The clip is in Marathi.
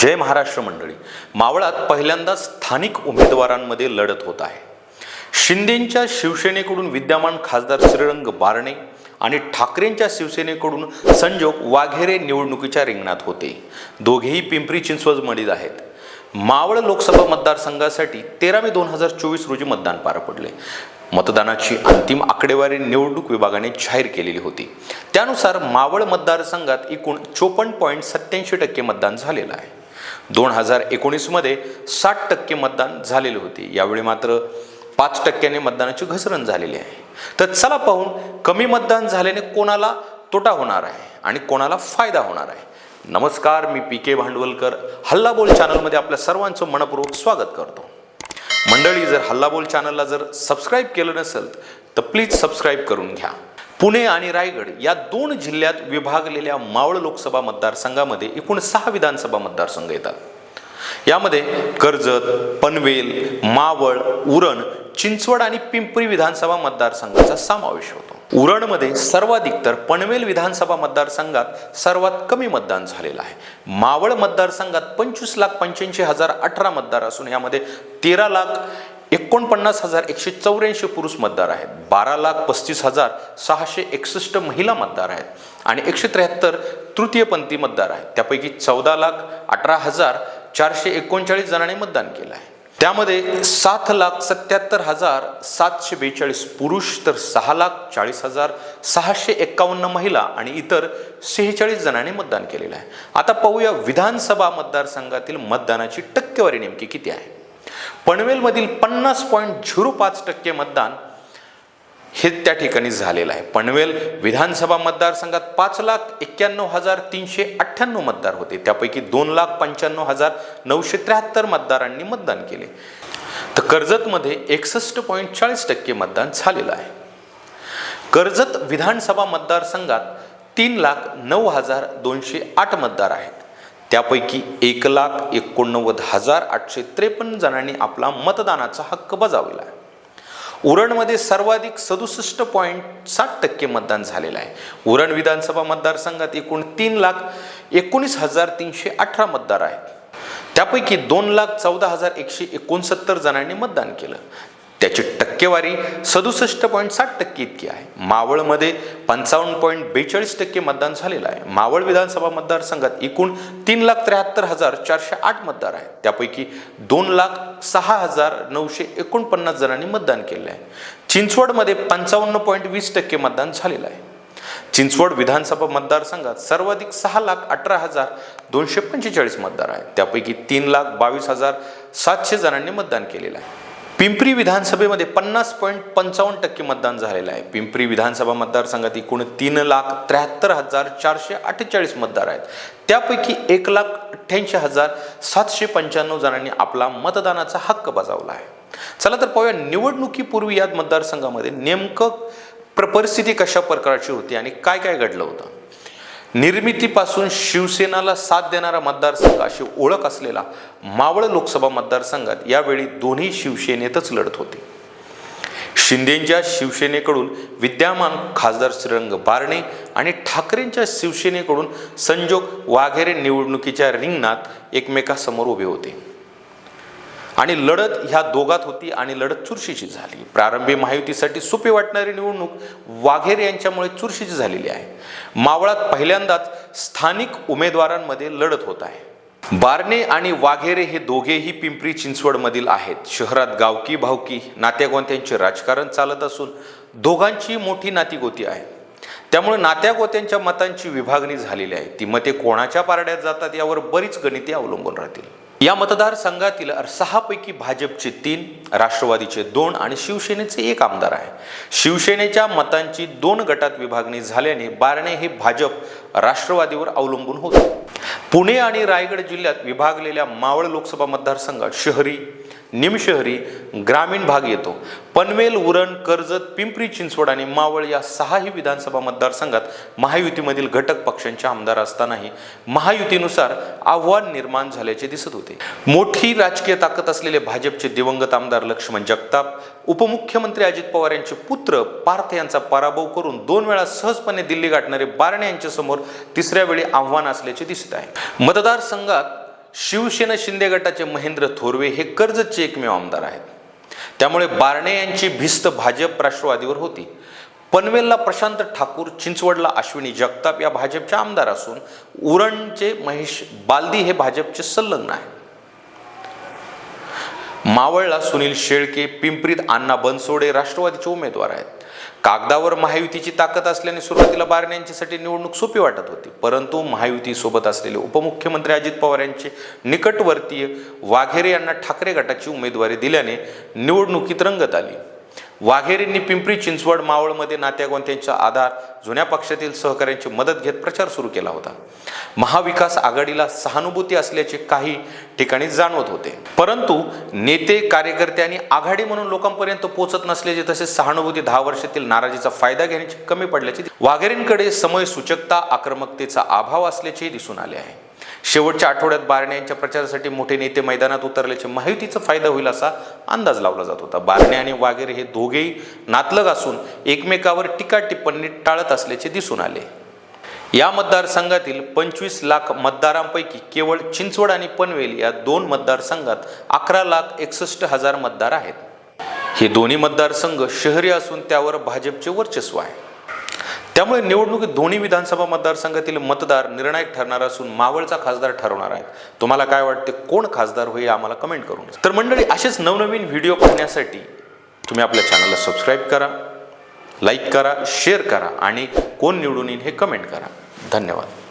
जय महाराष्ट्र मंडळी. मावळात पहिल्यांदा स्थानिक उमेदवारांमध्ये लढत होत आहे. शिंदेंच्या शिवसेनेकडून विद्यमान खासदार श्रीरंग बारणे आणि ठाकरेंच्या शिवसेनेकडून संजोग वाघेरे निवडणुकीच्या रिंगणात होते. दोघेही पिंपरी चिंचवडमधील आहेत. मावळ लोकसभा मतदारसंघासाठी तेरा मे दोन हजार चोवीस रोजी मतदान पार पडले. मतदानाची अंतिम आकडेवारी निवडणूक विभागाने जाहीर केलेली होती. त्यानुसार मावळ मतदारसंघात एकूण चोपन्न पॉईंट सत्याऐंशी टक्के मतदान झालेलं आहे. दोन हजार एकोणीसमध्ये साठ टक्के मतदान झालेले होते. यावेळी मात्र पाच टक्क्याने मतदानाची घसरण झालेली आहे. तर चला पाहून कमी मतदान झाल्याने कोणाला तोटा होणार आहे आणि कोणाला फायदा होणार आहे. नमस्कार मी पी के भांडवलकर हल्लाबोल चॅनलमध्ये आपल्या सर्वांचं मनपूर्वक स्वागत करतो. मंडळी जर हल्लाबोल चॅनलला जर सबस्क्राईब केलं नसेल तर प्लीज सबस्क्राईब करून घ्या. पुणे आणि रायगड या दोन जिल्ह्यात विभागलेल्या मावळ लोकसभा मतदारसंघामध्ये एकूण सहा विधानसभा मतदारसंघ येतात. यामध्ये कर्जत पनवेल मावळ उरण चिंचवड आणि पिंपरी विधानसभा मतदारसंघाचा समावेश होतो. उरणमध्ये सर्वाधिक तर पनवेल विधानसभा मतदारसंघात सर्वात कमी मतदान झालेलं आहे. मावळ मतदारसंघात पंचवीस लाख पंच्याऐंशी हजार अठरा मतदार असून यामध्ये तेरा लाख एकोणपन्नास हजार एकशे चौऱ्याऐंशी पुरुष मतदार आहेत. बारा लाख पस्तीस हजार सहाशे एकसष्ट महिला मतदार आहेत. आणि एकशे त्र्याहत्तर तृतीयपंथी मतदार आहेत. त्यापैकी चौदा लाख अठरा हजार चारशे एकोणचाळीस जणांनी मतदान केलं आहे. त्यामध्ये सात लाख सत्याहत्तर हजार सातशे बेचाळीस पुरुष तर सहा लाख चाळीस हजार सहाशे एक्कावन्न महिला आणि इतर सेहेचाळीस जणांनी मतदान केलेलं आहे. आता पाहूया विधानसभा मतदारसंघातील मतदानाची टक्केवारी नेमकी किती आहे. पनवेलमधील पन्नास पॉईंट झिरो पाच टक्के मतदान हे त्या ठिकाणी झालेलं आहे. पनवेल विधानसभा मतदारसंघात पाच लाख एक्क्याण्णव हजार तीनशे अठ्ठ्याण्णव मतदार होते. त्यापैकी दोन लाख पंच्याण्णव हजार नऊशे त्र्याहत्तर मतदारांनी मतदान केले. तर कर्जतमध्ये एकसष्ट पॉईंट चाळीस टक्के मतदान झालेलं आहे. कर्जत विधानसभा मतदारसंघात तीन लाख नऊ हजार दोनशे आठ मतदार आहेत. त्यापैकी एक लाख एकोणनव्वद हजार आठशे त्रेपन्न जणांनी आपला मतदानाचा हक्क बजावला आहे. उरणमध्ये सर्वाधिक सदुसष्ट पॉईंट साठ टक्के मतदान झालेलं आहे. उरण विधानसभा मतदारसंघात एकूण तीन लाख एकोणीस हजार तीनशे अठरा मतदार आहेत. त्यापैकी दोन लाख चौदा हजार एकशे एकोणसत्तर जणांनी मतदान केलं. त्याची टक्केवारी सदुसष्ट पॉईंट साठ टक्के इतकी आहे. मावळमध्ये पंचावन्न पॉईंट बेचाळीस टक्के मतदान झालेलं आहे. मावळ विधानसभा मतदारसंघात एकूण तीन लाख त्र्याहत्तर हजार चारशे आठ मतदार आहेत. त्यापैकी दोन लाख सहा हजार नऊशे एकोणपन्नास जणांनी मतदान केले आहे. चिंचवडमध्ये पंचावन्न पॉईंट वीस टक्के मतदान झालेलं आहे. चिंचवड विधानसभा मतदारसंघात सर्वाधिक सहा लाख अठरा हजार दोनशे पंचेचाळीस मतदार आहेत. त्यापैकी तीन लाख बावीस हजार सातशे जणांनी मतदान केलेलं आहे. पिंपरी विधानसभेमध्ये पन्नास पॉईंट पंचावन्न टक्के मतदान झालेलं आहे. पिंपरी विधानसभा मतदारसंघात एकूण तीन लाख त्र्याहत्तर हजार चारशे अठ्ठेचाळीस मतदार आहेत. त्यापैकी एक लाख अठ्ठ्याऐंशी हजार सातशे पंच्याण्णव जणांनी आपला मतदानाचा हक्क बजावला आहे. चला तर पाहूया निवडणुकीपूर्वी या मतदारसंघामध्ये नेमकं प्र परिस्थिती कशा प्रकारची होती आणि काय काय घडलं होतं? निर्मितीपासून शिवसेनाला साथ देणारा मतदारसंघ अशी ओळख असलेला मावळ लोकसभा मतदारसंघात यावेळी दोन्ही शिवसेनेतच लढत होते. शिंदेंच्या शिवसेनेकडून विद्यमान खासदार श्रीरंग बारणे आणि ठाकरेंच्या शिवसेनेकडून संजोग वाघेरे निवडणुकीच्या रिंगणात एकमेकासमोर उभे होते. आणि लढत ह्या दोघात होती आणि लढत चुरशीची झाली. प्रारंभी महायुतीसाठी सोपी वाटणारी निवडणूक वाघेरे यांच्यामुळे चुरशीची झालेली आहे. मावळात पहिल्यांदाच स्थानिक उमेदवारांमध्ये लढत होत आहे. बारणे आणि वाघेरे हे दोघेही पिंपरी चिंचवडमधील आहेत. शहरात गावकी भावकी नात्यागोत्यांचे राजकारण चालत असून दोघांची मोठी नातीगोती आहे त्यामुळे नात्यागोत्यांच्या मतांची विभागणी झालेली आहे. ती मते कोणाच्या पारड्यात जातात यावर बरीच गणिते अवलंबून राहतील. या मतदारसंघातील सहापैकी भाजपचे तीन राष्ट्रवादीचे दोन आणि शिवसेनेचे एक आमदार आहे. शिवसेनेच्या मतांची दोन गटात विभागणी झाल्याने बारणे हे भाजप राष्ट्रवादीवर अवलंबून होते. पुणे आणि रायगड जिल्ह्यात विभागलेल्या मावळ लोकसभा मतदारसंघात शहरी निमशहरी ग्रामीण भाग येतो. पनवेल उरण कर्जत पिंपरी चिंचवड आणि मावळ या सहाही विधानसभा मतदारसंघात महायुतीमधील घटक पक्षांचे आमदार असतानाही महायुतीनुसार आव्हान निर्माण झाल्याचे दिसत होते. मोठी राजकीय ताकद असलेले भाजपचे दिवंगत आमदार लक्ष्मण जगताप उपमुख्यमंत्री अजित पवार यांचे पुत्र पार्थ यांचा पराभव करून दोन वेळा सहजपणे दिल्ली गाठणारे बारणे यांच्यासमोर तिसऱ्या वेळी आव्हान असल्याचे दिसत आहे. मतदारसंघात शिवसेना शिंदे गटाचे महेंद्र थोरवे हे कर्जतचे एकमेव आमदार आहेत. त्यामुळे बारणे यांची भिस्त भाजप राष्ट्रवादीवर होती. पनवेलला प्रशांत ठाकूर चिंचवडला अश्विनी जगताप या भाजपच्या आमदार असून उरणचे महेश बालदी हे भाजपचे संलग्न आहे मावळला सुनील शेळके पिंपरीत अण्णा बनसोडे राष्ट्रवादीचे उमेदवार आहेत. कागदावर महायुतीची ताकद असल्याने सुरुवातीला बारणे यांच्यासाठी निवडणूक सोपी वाटत होती. परंतु महायुतीसोबत असलेले उपमुख्यमंत्री अजित पवार यांचे निकटवर्तीय वाघेरे यांना ठाकरे गटाची उमेदवारी दिल्याने निवडणुकीत रंगत आली. वाघेरींनी पिंपरी चिंचवड मावळमध्ये नात्यागोंत्यांचा आधार जुन्या पक्षातील सहकाऱ्यांची मदत घेत प्रचार सुरू केला होता. महाविकास आघाडीला सहानुभूती असल्याचे काही ठिकाणी जाणवत होते. परंतु नेते कार्यकर्ते आणि आघाडी म्हणून लोकांपर्यंत पोहोचत नसल्याचे तसेच सहानुभूती दहा वर्षातील नाराजीचा फायदा घेण्याची कमी पडल्याचे वाघेरींकडे समय सूचकता आक्रमकतेचा अभाव असल्याचेही दिसून आले आहे. शेवटच्या आठवड्यात बारणे यांच्या प्रचारासाठी मोठे नेते मैदानात उतरल्याचे माहितीचा फायदा होईल असा अंदाज लावला जात होता. बारणे आणि वाघेरे हे दोघेही नातलग असून एकमेकावर टीका टिप्पणी टाळत असल्याचे दिसून आले. या मतदारसंघातील पंचवीस लाख मतदारांपैकी केवळ चिंचवड आणि पनवेल या दोन मतदारसंघात अकरा लाख एकसष्ट हजार मतदार आहेत. हे दोन्ही मतदारसंघ शहरी असून त्यावर भाजपचे वर्चस्व आहे. त्यामुळे निवडणुकीत दोन्ही विधानसभा मतदारसंघातील मतदार निर्णायक ठरणार असून मावळचा खासदार ठरवणार आहेत. तुम्हाला काय वाटते कोण खासदार होईल आम्हाला कमेंट करून तर मंडळी असेच नवनवीन व्हिडिओ पाहण्यासाठी तुम्ही आपल्या चॅनलला सबस्क्राईब करा लाईक करा शेअर करा आणि कोण निवडून येईल हे कमेंट करा. धन्यवाद.